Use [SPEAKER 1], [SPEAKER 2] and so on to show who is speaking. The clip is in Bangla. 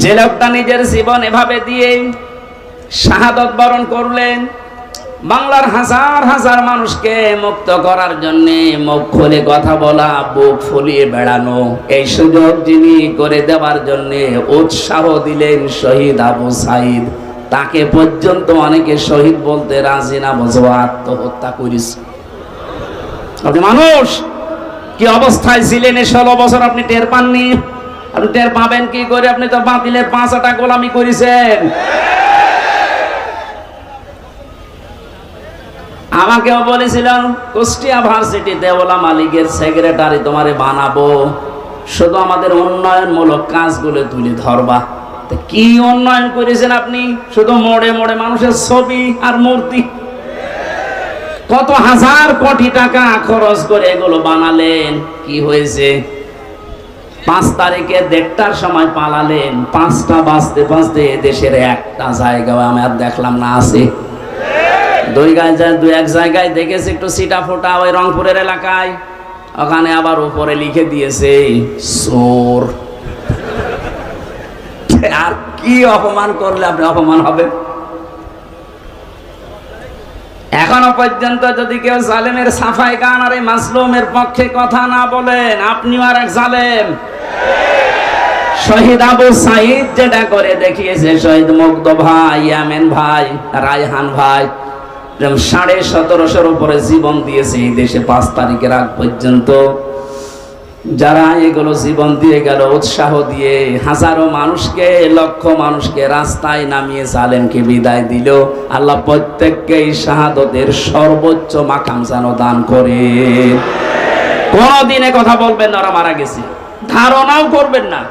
[SPEAKER 1] যে লোকটা নিজের জীবন এভাবে দিয়ে শাহাদত বরণ করলেন, বাংলার হাজার হাজার মানুষকে মুক্ত করার জন্য মুখ খুলে কথা বলা, বুক ফুলিয়ে বেড়ানো, এই সুযোগ যিনি করে দেওয়ার জন্য উৎসাহ দিলেন শহীদ আবু সাইদ। তাকে পর্যন্ত অনেকে শহীদ বলতে রাজি না, বুঝব, আত্মহত্যা করিস। মানুষ, কি অবস্থায় ছিলেন? এই ষোলো বছর আপনি টের পাননি? আপনি টের পাবেন কি করে? আপনি তো বাতিলের পাঁচ আটা গোলামি করেছেন। আমাকেও বলেছিলাম, কুষ্টিয়া ভার্সিটিতে ওলা মালিকের সেক্রেটারি তোমারে বানাবো। শুধু আমাদের উন্নয়নমূলক কাজগুলো তুলে ধরবা। কি উন্নয়ন করেছেন আপনি? শুধু মোড়ে মোড়ে মানুষের ছবি আর মূর্তি। কত হাজার কোটি টাকা খরচ করে এগুলো বানালেন। কি হয়েছে? পাঁচ তারিখে দেড়টার সময় পালালেন। পাঁচটা বাজতে বাজতে দেশের একটা জায়গা আমি আর দেখলাম না, আছে। দুই গায়ে দু এক জায়গায় দেখেছি একটু সিটা ফোটা ওই রংপুরের এলাকায়। ওখানে আবার উপরে লিখে দিয়েছে, সোর। আর কি অপমান করলে আপনি, অপমান হবে? এখনও পর্যন্ত যদি কেউ জালেমের সাফাই গান আর এই মাসলুমের পক্ষে কথা না বলেন, আপনিও আর এক জালেম। শহীদ আবু সাইদ যেটা করে দেখিয়েছে, শহীদ মুগ্ধ ভাই, ইয়ামেন ভাই, রায়হান ভাই সাড়ে সতেরোশোর উপরে জীবন দিয়েছে এই দেশে পাঁচ তারিখের আগ পর্যন্ত। যারা এগুলো জীবন দিয়ে গেল, উৎসাহ দিয়ে হাজারো মানুষকে, লক্ষ মানুষকে রাস্তায় নামিয়ে জালেমকে বিদায় দিল। আল্লাহ প্রত্যেককে এই শাহাদতের সর্বোচ্চ মাকাম যেন দান করে। কোনদিনে কথা বলবেন না, ওরা মারা গেছে। ধারণাও করবেন না।